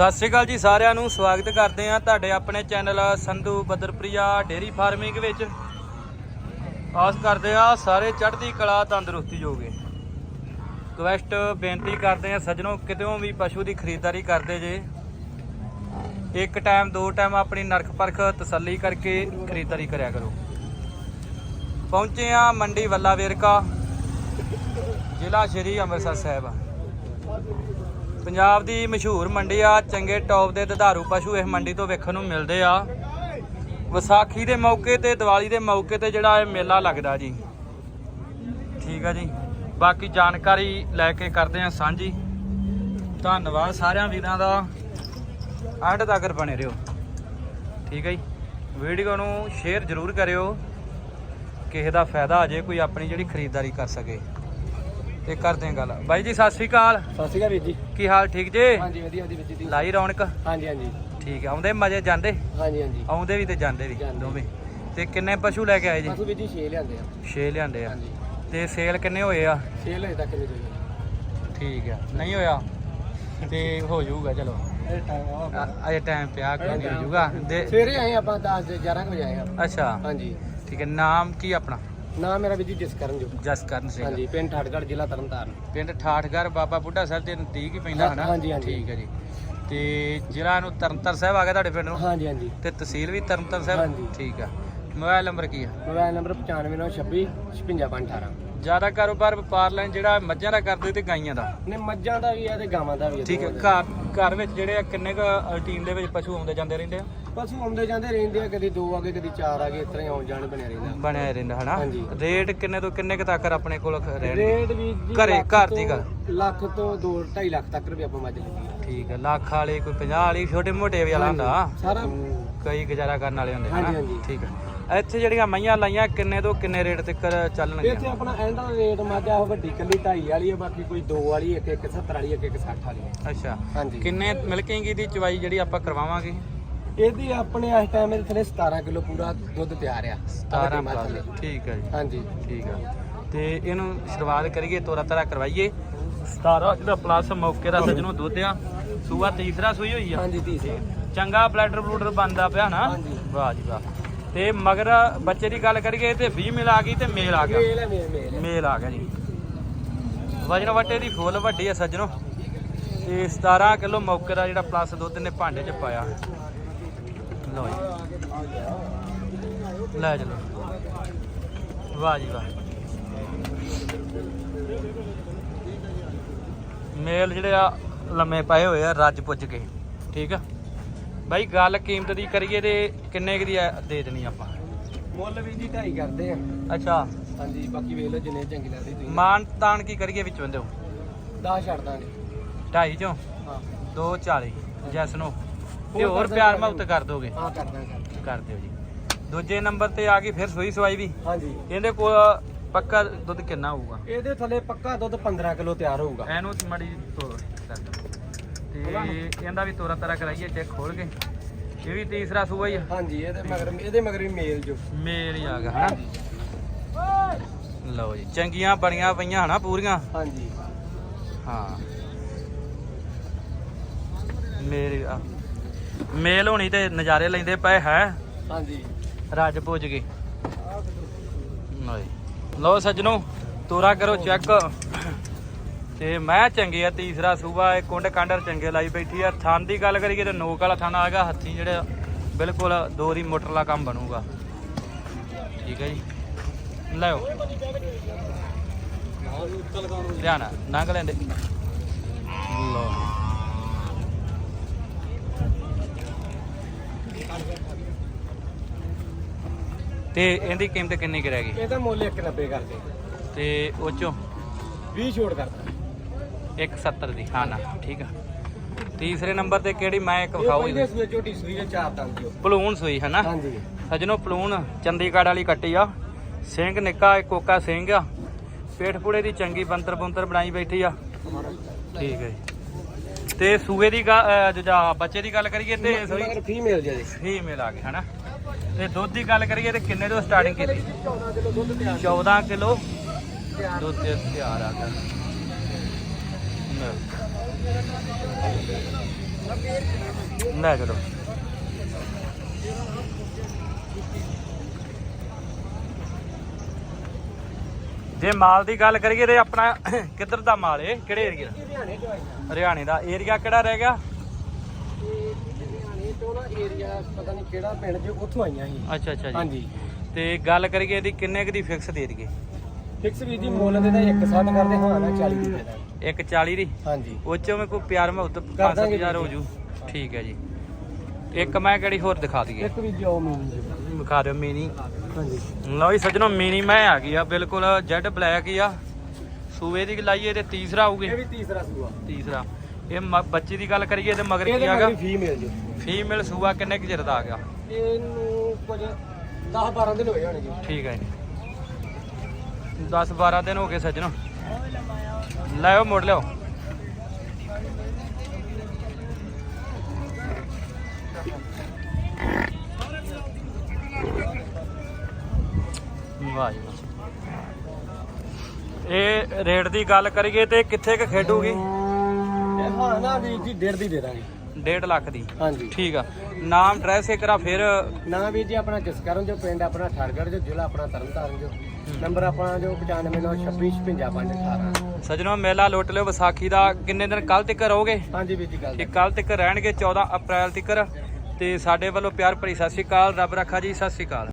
ਸਤਿ ਸ਼੍ਰੀ ਅਕਾਲ ਜੀ ਸਾਰਿਆਂ ਨੂੰ, ਸਵਾਗਤ ਕਰਦੇ ਹਾਂ ਤੁਹਾਡੇ ਆਪਣੇ channel Sandhu Badarpriya dairy farming ਵਿੱਚ। ਆਸ ਕਰਦੇ ਆ ਸਾਰੇ ਚੜ੍ਹਦੀ ਕਲਾ ਤੰਦਰੁਸਤੀ ਜੋਗੇ। ਰਿਕਵੈਸਟ ਬੇਨਤੀ ਕਰਦੇ ਆ ਸੱਜਣੋ ਕਿਤੇੋਂ ਵੀ ਪਸ਼ੂ ਦੀ ਖਰੀਦਦਾਰੀ ਕਰਦੇ ਜੇ। ਇੱਕ ਟਾਈਮ, ਦੋ ਟਾਈਮ ਆਪਣੀ ਨਰਖ ਪਰਖ ਤਸੱਲੀ ਕਰਕੇ ਖਰੀਦਦਾਰੀ ਕਰਿਆ ਕਰੋ। ਪਹੁੰਚੇ ਆ ਮੰਡੀ ਵੱਲਾ ਵੇਰਕਾ, ਜ਼ਿਲ੍ਹਾ ਸ਼੍ਰੀ ਅੰਮ੍ਰਿਤਸਰ ਸਾਹਿਬ। ਪੰਜਾਬ ਦੀ ਮਸ਼ਹੂਰ ਮੰਡੀ ਆ, ਚੰਗੇ ਟੌਪ ਦੇ ਦੁਧਾਰੂ ਪਸ਼ੂ ਇਸ ਮੰਡੀ ਤੋਂ ਵੇਖਣ ਨੂੰ ਮਿਲਦੇ ਆ। ਵਿਸਾਖੀ ਦੇ ਮੌਕੇ ਤੇ, ਦੀਵਾਲੀ ਦੇ ਮੌਕੇ ਤੇ ਜਿਹੜਾ ਇਹ ਮੇਲਾ ਲੱਗਦਾ ਜੀ। ਠੀਕ ਆ ਜੀ। ਬਾਕੀ ਜਾਣਕਾਰੀ ਲੈ ਕੇ ਕਰਦੇ ਆ ਸਾਂਝੀ। ਧੰਨਵਾਦ ਸਾਰਿਆਂ ਵੀਰਾਂ ਦਾ। ਐਂਡ ਤੱਕ ਬਣੇ ਰਹੋ। ਠੀਕ ਹੈ ਜੀ। ਵੀਡੀਓ ਨੂੰ ਸ਼ੇਅਰ ਜ਼ਰੂਰ ਕਰਿਓ। ਕਿਸੇ ਦਾ ਫਾਇਦਾ ਆ ਜੇ ਕੋਈ ਆਪਣੀ ਜਿਹੜੀ ਖਰੀਦਦਾਰੀ ਕਰ ਸਕੇ। ਤੇ ਕਰਦੇ ਹਾਂ ਗੱਲ। ਬਾਈ ਜੀ ਸਤਿ ਸ਼੍ਰੀ ਅਕਾਲ। ਸਤਿ ਸ਼੍ਰੀ ਅਕਾਲ ਵੀਰ ਜੀ। ਕੀ ਹਾਲ ਠੀਕ ਜੇ? ਹਾਂਜੀ ਵਧੀਆ ਵਧੀਆ ਵੀਰ ਜੀ ਲਾਈ ਰੌਣਕ? ਹਾਂਜੀ ਹਾਂਜੀ। ਠੀਕ ਹੈ ਆਉਂਦੇ ਮਜੇ ਜਾਂਦੇ? ਹਾਂਜੀ ਹਾਂਜੀ। ਆਉਂਦੇ ਵੀ ਤੇ ਜਾਂਦੇ ਵੀ ਜਾਂਦੇ। ਦੋਵੇਂ। ਤੇ ਕਿੰਨੇ ਪਸ਼ੂ ਲੈ ਕੇ ਆਏ ਜੀ? ਬਸ ਵੀਰ ਜੀ 6 ਲਿਆਂਦੇ ਆ। 6 ਲਿਆਂਦੇ ਆ। ਹਾਂਜੀ। ਤੇ ਸੇਲ ਕਿੰਨੇ ਹੋਏ ਆ? 6 ਹਜੇ ਤੱਕ ਨਹੀਂ ਹੋਈ। ਠੀਕ ਆ। ਨਹੀਂ ਹੋਇਆ? ਤੇ ਹੋ ਜਾਊਗਾ ਚਲੋ। ਇਹ ਟਾਈਮ ਆ ਅ- ਅਜੇ ਟਾਈਮ ਪਿਆ ਕੋਈ ਨਹੀਂ ਹੋ ਜਾਊਗਾ ਦੇ ਸਵੇਰੇ ਆਏ ਆਪਾਂ 10 11 ਵਜੇ ਆਏ ਆ ਅੱਛਾ। ਹਾਂਜੀ। ਠੀਕ ਹੈ ਨਾਮ ਕੀ ਆਪਣਾ? ਨਾਮ ਮੇਰਾ ਵੀਰ ਜੀ ਜਸਕਰਨ ਜੋ। ਜਸਕਰਨ ਸਿੰਘ। ਹਾਂਜੀ ਪਿੰਡ ਠਾੜਗੜ੍ਹ ਜ਼ਿਲ੍ਹਾ ਤਰਨਤਾਰਨ। ਪਿੰਡ ਠਾਠਗੜ ਬਾਬਾ ਬੁੱਢਾ ਸਾਹਿਬ ਦੇ ਨਜ਼ਦੀਕ ਹੀ ਪੈਂਦਾ ਹਨਾ ਹਾਂਜੀ, ਹਾਂਜੀ। ਠੀਕ ਹੈ ਜੀ। ਤੇ ਜ਼ਿਲ੍ਹਾ ਨੂੰ ਤਰਨਤਾਰਨ ਸਾਹਿਬ ਆ ਗਿਆ ਤੁਹਾਡੇ ਪਿੰਡ ਨੂੰ? ਹਾਂਜੀ ਹਾਂਜੀ। ਤੇ ਤਹਿਸੀਲ ਵੀ ਤਰਨਤਾਰਨ ਸਾਹਿਬ? ਹਾਂਜੀ। ਠੀਕ ਆ। ਮੋਬਾਈਲ ਨੰਬਰ ਕੀ ਆ? ਮੋਬਾਈਲ ਨੰਬਰ 9596 56518 ਜ਼ਿਆਦਾ ਕਾਰੋਬਾਰ ਵਪਾਰ ਲੈਣ ਜਿਹੜਾ ਮੱਝਾਂ ਦਾ ਕਰਦੇ ਤੇ ਗਾਈਆਂ ਦਾ? ਨੇ ਮੱਝਾਂ ਦਾ ਵੀ ਹੈ ਤੇ ਗਾਵਾਂ ਦਾ ਵੀ ਹੈ ਠੀਕ ਹੈ। ਘਰ ਘਰ ਵਿੱਚ ਜਿਹੜੇ ਆ ਕਿੰਨੇ ਕੁ ਰੂਟੀਨ ਦੇ ਵਿੱਚ ਪਸ਼ੂ ਆਉਂਦੇ ਜਾਂਦੇ ਰਹਿੰਦੇ ਆ? ਪਸ਼ੂ ਆਉਂਦੇ ਜਾਂਦੇ ਰਹਿੰਦੇ ਆ ਕਦੀ ਦੋ ਆ ਗਏ ਕਦੀ ਚਾਰ ਆ ਗਏ ਇਸ ਤਰ੍ਹਾਂ ਹੀ ਆਉਣ ਜਾਣ ਬਣਿਆ ਰਹਿੰਦਾ। ਬਣਿਆ ਰਹਿੰਦਾ ਹਨਾ? ਹਾਂਜੀ। ਰੇਟ ਕਿੰਨੇ ਤੋਂ ਕਿੰਨੇ ਕੁ ਤੱਕ ਆਪਣੇ ਕੋਲ ਰਹਿਣਗੇ? ਰੇਟ ਵੀ ਜੀ ਘਰੇ- ਲੱਖ ਘਰ ਦੀ ਤੋਂ- ਗੱਲ। ਲੱਖ ਤੋਂ 2 2.5 ਲੱਖ ਤੱਕ ਵੀ ਆਪਾਂ ਮੱਝ ਲਈ। ਠੀਕ ਹੈ ਲੱਖ ਵਾਲੇ ਕੋਈ 50 ਵਾਲੀ ਛੋਟੇ ਮੋਟੇ ਵੀ ਵਾਲਾ ਹੁੰਦਾ। ਸਾਰਾ ਕਈ ਗੁਜ਼ਾਰਾ ਕਰਨ ਵਾਲੇ ਹੁੰਦੇ ਹਾਂਜੀ। ਠੀਕ ਹੈ। ਇੱਥੇ ਜਿਹੜੀਆਂ ਮਈਆਂ ਲਾਈਆਂ ਕਿੰਨੇ ਤੋਂ ਕਿੰਨੇ ਰੇਟ ਤੱਕ ਇੱਥੇ ਚੱਲਣਗੀਆਂ ਆਪਣਾ ਐਂਡ ਰੇਟ ਮਾਜਾ ਉਹ ਵੱਡੀ ਕੱਲੀ 2.5 ਵਾਲੀ ਹੈ ਬਾਕੀ ਕੋਈ 2 ਵਾਲੀ ਇੱਕ ਇੱਕ 70 ਵਾਲੀ ਇੱਕ ਇੱਕ 60 ਵਾਲੀ ਹੈ ਅੱਛਾ। ਹਾਂਜੀ। ਕਿੰਨੇ ਮਿਲਕਿੰਗ ਦੀ ਚਵਾਈ ਜਿਹੜੀ ਆਪਾਂ ਕਰਵਾਵਾਂਗੇ? ਇਹਦੀ ਆਪਣੇ ਇਸ ਟਾਈਮ ਦੇ ਥਲੇ 17 ਕਿਲੋ ਪੂਰਾ ਦੁੱਧ ਤਿਆਰ ਆ 17 ਮੱਝ ਪਲੱਸ ਲਈ। ਠੀਕ ਹੈ ਜੀ। ਹਾਂਜੀ। ਠੀਕ ਆ। ਤੇ ਇਹਨੂੰ ਸ਼ੁਰੂਆਤ ਕਰੀਏ ਤੋਰਾ ਤਰਾ ਕਰਵਾਈਏ। 17 ਜਿਹੜਾ ਪਲੱਸ ਮੌਕੇ ਦਾ ਸੱਜਣੋਂ ਦੁੱਧ ਆ ਸੂਆ ਤੀਸਰਾ ਸੂਈ ਹੋਈ ਆ। ਹਾਂਜੀ ਤੀਸਰੇ। ਚੰਗਾ ਬਲੈਡਰ ਬਲੂਡਰ ਬੰਦਾ ਪਿਆ ਨਾ। ਹਾਂਜੀ। ਵਾਹ ਜੀ ਵਾਹ। ਤੇ ਮਗਰ ਬੱਚੇ ਦੀ ਗੱਲ ਕਰੀਏ ਤੇ 20 ਮਿਲ ਆ ਗਈ ਤੇ ਮੇਲ ਆ ਗਿਆ। ਮੇਲ ਹੈ ਮੇਲ ਮੇਲ। ਹੈ। ਮੇਲ ਆ ਗਿਆ ਜੀ। ਵਜਨ ਵੱਟੇ ਦੀ ਫੁੱਲ ਵੱਡੀ ਆ ਸੱਜਣੋ। ਤੇ 17 ਕਿਲੋ ਮੌਕੇ ਦਾ ਜਿਹੜਾ ਪਲੱਸ ਦੁੱਧ ਨੇ ਭਾਂਡੇ 'ਚ ਪਾਇਆ। ਲਓ ਜੀ। ਲੈ ਚਲੋ। ਵਾਹ ਜੀ ਵਾਹ। ਮੇਲ ਜਿਹੜੇ ਆ ਲੰਮੇ ਪਏ ਹੋਏ ਆ ਰੱਜ ਪੁੱਜ ਕੇ। ਠੀਕ ਆ? ਬਾਈ ਗੱਲ ਕੀਮਤ ਦੀ ਕਰੀਏ ਤੇ ਕਿੰਨੇ ਕੁ ਦੀ ਆ- ਦੇ ਦੇਣੀ ਆਪਾਂ? ਮੁੱਲ ਵੀ ਜੀ 2.5 ਕਰਦੇ ਆ। ਅੱਛਾ। ਹਾਂਜੀ ਬਾਕੀ ਵੇਖ ਲਓ ਜਿੰਨੇ ਚੰਗੀ ਲੱਗਦੀ ਤੁਸੀਂ। ਮਾਨ ਤਾਨ ਕੀ ਕਰੀਏ ਵਿੱਚ ਬੰਦੇ 10 ਛੱਡ ਦਾਂਗੇ। 2.5 ਚੋਂ? ਹਾਂ। 240 ਜੈਸ ਨੂੰ ਤੇ ਹੋਰ ਪਿਆਰ। ਮੁਹੱਬਤ ਕਰ ਦੋਗੇ? ਹਾਂ ਕਰ ਦਾਂਗੇ ਕਰ ਦਿਓ ਜੀ। ਦੂਜੇ ਨੰਬਰ ਤੇ ਆ ਗਈ ਫਿਰ ਸੂਈ ਸਵਾਈ ਵੀ। ਹਾਂਜੀ। ਇਹਦੇ ਕੋਲ ਪੱਕਾ ਦੁੱਧ ਕਿੰਨਾ ਹੋਊਗਾ? ਇਹਦੇ ਥੱਲੇ ਪੱਕਾ ਦੁੱਧ 15 ਕਿਲੋ ਤਿਆਰ ਹੋਊਗਾ। ਇਹਨੂੰ ਮੜੀ ਤੋੜ ਕਰ ਦਿਓ। ਤੇ ਇਹਦਾ ਵੀ ਤੋਰਾ ਤਰਾ ਕਰਾਈਏ ਚੈੱਕ ਖੋਲ ਕੇ। ਇਹ ਵੀ ਤੀਸਰਾ ਸੂਆ ਹੀ ਆ। ਹਾਂਜੀ ਇਹਦੇ ਮਗਰ ਇਹਦੇ ਮਗਰ ਵੀ ਮੇਲ ਜੋ। ਮੇਲ ਹੀ ਆ ਗਿਆ ਹਨਾ? ਲਓ ਜੀ ਚੰਗੀਆਂ ਬਣੀਆਂ ਪਈਆਂ ਹਨਾ ਪੂਰੀਆਂ? ਹਾਂਜੀ। ਹਾਂ। ਮੇਰੀ ਆ। ਮੇਲ ਹੋਣੀ ਤੇ ਨਜ਼ਾਰੇ ਲੈਂਦੇ ਪਏ ਹੈ? ਹਾਂਜੀ। ਰੱਜ ਪੁੱਜ ਗਏ। ਲਓ ਸੱਜਣੋ ਤੋਰਾ ਕਰੋ ਚੈੱਕ। ਤੇ ਮੈਂ ਚੰਗੇ ਆ ਤੀਸਰਾ ਸੂਬਾ ਇਹ ਕੁੰਡ ਕਾਂਡਰ ਚੰਗੇ ਲਾਈ ਬੈਠੀ ਆ। ਥਣ ਦੀ ਗੱਲ ਕਰੀਏ ਤੇ ਨੋਕ ਵਾਲਾ ਥਣ ਆਗਾ ਹੱਥੀ ਜਿਹੜੇ ਬਿਲਕੁਲ ਦੋਰੀ ਮੋਟਰ ਵਾਲਾ ਕੰਮ ਬਣੂਗਾ। ਠੀਕ ਹੈ ਜੀ। ਲਿਓ ਨਾਲ, ਲੰਘ ਲੈਂਦੇ। ਤੇ ਇਹਦੀ ਕੀਮਤ ਕਿੰਨੀ ਕੁ ਰਹਿ ਗਈ? ਇਹਦਾ ਮੁੱਲ 190 ਕਰਦੇ ਤੇ ਉਹ ਚੋਂ? 20 ਛੋੜ ਕਰਦਾ 170 ਦੀ ਹਾਂ ਨਾ ਠੀਕ ਆ। ਤੀਸਰੇ ਨੰਬਰ ਤੇ ਕਿਹੜੀ ਮੈਂ ਇੱਕ ਵਿਖਾਓ ਪਹਿਲੇ ਸੂਏ ਝੋਟੀ ਸੂਈ ਦੇ ਚਾਰ ਦੰਦ ਜੋ ਪਲੂਣ ਸੂਈ ਹੈ ਨਾ? ਹਾਂਜੀ। ਸਜਣੋ ਪਲੂਣ ਚੰਡੀਗੜ੍ਹ ਵਾਲੀ ਕੱਟੀ ਆ। ਸਿੰਘ ਨਿੱਕਾ ਕੋਕਾ ਸਿੰਘ ਆ। ਪੇਟ ਪੂੜੇ ਦੀ ਚੰਗੀ ਬੰਤਰ ਬੰਤਰ ਬਣਾਈ ਬੈਠੀ ਆ। ਠੀਕ ਹੈ ਜੀ। ਤੇ ਸੂਏ ਦੀ ਦੂਜਾ ਬੱਚੇ ਦੀ ਗੱਲ ਕਰੀਏ ਤੇ ਸੋਈ ਮਗਰ ਫੀਮੇਲ ਜੇ ਫੀਮੇਲ ਆ ਗਏ ਹਨਾ ਤੇ ਦੁੱਧ ਦੀ ਗੱਲ ਕਰੀਏ ਤੇ ਕਿੰਨੇ ਤੋਂ ਸਟਾਰਟਿੰਗ ਕੀਤੀ? 14 ਕਿਲੋ ਦੁੱਧ ਤਿਆਰ। 14 ਕਿਲੋ ਦੁੱਧ ਤੇ ਤਿਆਰ ਆ ਗਿਆ। ਲੈ ਚਲੋ ਜੇ ਮਾਲ ਦੀ ਗੱਲ ਕਰੀਏ ਤੇ ਆਪਣਾ ਕਿੱਧਰ ਦਾ ਮਾਲ ਏ ਕਿਹੜੇ ਏਰੀਆ ਆਈ ਹਰਿਆਣੇ ਦਾ। ਏਰੀਆ ਕਿਹੜਾ ਰਹਿ ਗਿਆ? ਹਰਿਆਣੇ ਤੋਂ ਨਾ ਏਰੀਆ ਪਤਾ ਨਹੀਂ ਕਿਹੜਾ ਪਿੰਡ ਜੇ ਉੱਥੋਂ ਆਈਆਂ ਸੀ। ਅੱਛਾ ਅੱਛਾ ਜੀ। ਹਾਂਜੀ। ਤੇ ਗੱਲ ਕਰੀਏ ਇਹਦੀ ਕਿੰਨੇ ਕੁ ਦੀ ਫਿਕਸ ਦੇ ਦਈਏ? ਫਿਕਸ ਵੀ ਜੀ ਮੁੱਲ ਦੇ ਤਾਂ ਇੱਕ ਸਾਥ ਕਰਦੇ ਹਾਂ ਨਾ 40 ਦੀ ਦੇ ਦਾਂਗੇ ਇੱਕ 40 ਦੀ? ਹਾਂਜੀ। ਉਹ ਚੋਂ ਮੈਂ ਕੋਈ ਪਿਆਰ ਮੁਹੱਬਤ ਕਰ ਦਾਂਗੇ 5000 ਹੋ ਜੂ ਠੀਕ ਹੈ ਜੀ। ਇੱਕ ਮੈਂ ਕਿਹੜੀ ਹੋਰ ਦਿਖਾ ਦਈਏ? ਇੱਕ ਵੀ ਜੋ ਮੀਨ ਜੀ ਵਿਖਾ ਦਿਓ ਮੀਨੀ। ਹਾਂਜੀ। ਲਓ ਜੀ ਸੱਜਣੋ ਮੀਨੀ ਮੈਂ ਆ ਗਈ ਆ ਬਿਲਕੁਲ ਜੈਡ ਬਲੈਕ ਹੀ ਆ। ਸੂਏ ਦੀ ਲਾਈਏ ਤੇ ਤੀਸਰਾ ਆਊਗੀ। ਇਹ ਵੀ ਤੀਸਰਾ ਸੂਆ। ਤੀਸਰਾ। ਇਹ ਮ- ਬੱਚੀ ਦੀ ਗੱਲ ਕਰੀਏ ਤੇ ਮਗਰ ਕੀ ਇਹਦੇ ਆਗਾ ਫੀਮੇਲ ਜੀ। ਫੀਮੇਲ ਸੂਆ ਕਿੰਨੇ ਕੁ ਚਿਰ ਦਾ ਆ ਗਿਆ? ਇਹਨੂੰ ਕੁਝ 10 12 ਦਿਨ ਹੋਏ ਹੋਣੇ ਜੀ। ਠੀਕ ਹੈ ਜੀ। 10 12 ਦਿਨ ਹੋ ਗਏ ਸੱਜਣੋ। ਲੈਓ ਮੋੜ ਲਿਓ ਵਾਹ। ਇਹ ਰੇਟ ਦੀ ਗੱਲ ਕਰੀਏ ਤੇ ਕਿੱਥੇ ਕ ਖੇਡੂਗੀ? ਹਾਂ ਨਾ ਵੀ ਜੀ ਡੇਢ ਦੀ ਦੇ ਦਾਂਗੇ। 1.5 ਲੱਖ ਦੀ। ਹਾਂਜੀ। ਠੀਕ ਆ। ਨਾਮ ਡਰੈਸ ਇੱਕ ਰਾ ਫਿਰ ਨਾ ਵੀ ਜੀ ਆਪਣਾ ਜਸਕਰਨ ਜੋ ਪਿੰਡ ਆਪਣਾ ਠਾਰਗੜ ਜੋ ਜ਼ਿਲ੍ਹਾ ਆਪਣਾ ਤਰਨਤਾਰਨ ਜੋ। ਨੰਬਰ ਆਪਣਾ ਜੋ 9596265518 ਸੱਜਣੋ ਮੇਲਾ ਲੁੱਟ ਲਿਓ ਵਿਸਾਖੀ ਦਾ। ਕਿੰਨੇ ਦਿਨ ਕੱਲ ਤੱਕ ਰਹੋਗੇ? ਹਾਂਜੀ ਵੀਰ ਜੀ ਗੱਲ ਇਹ ਕੱਲ ਤੱਕ ਰਹਿਣਗੇ 14 ਅਪ੍ਰੈਲ ਤੱਕ। ਤੇ ਸਾਡੇ ਵੱਲੋਂ ਪਿਆਰ ਭਰੀ ਸਤਿ ਸ਼੍ਰੀ ਅਕਾਲ। ਰੱਬ ਰੱਖਾ ਜੀ ਸਤਿ ਸ਼੍ਰੀ ਅਕਾਲ।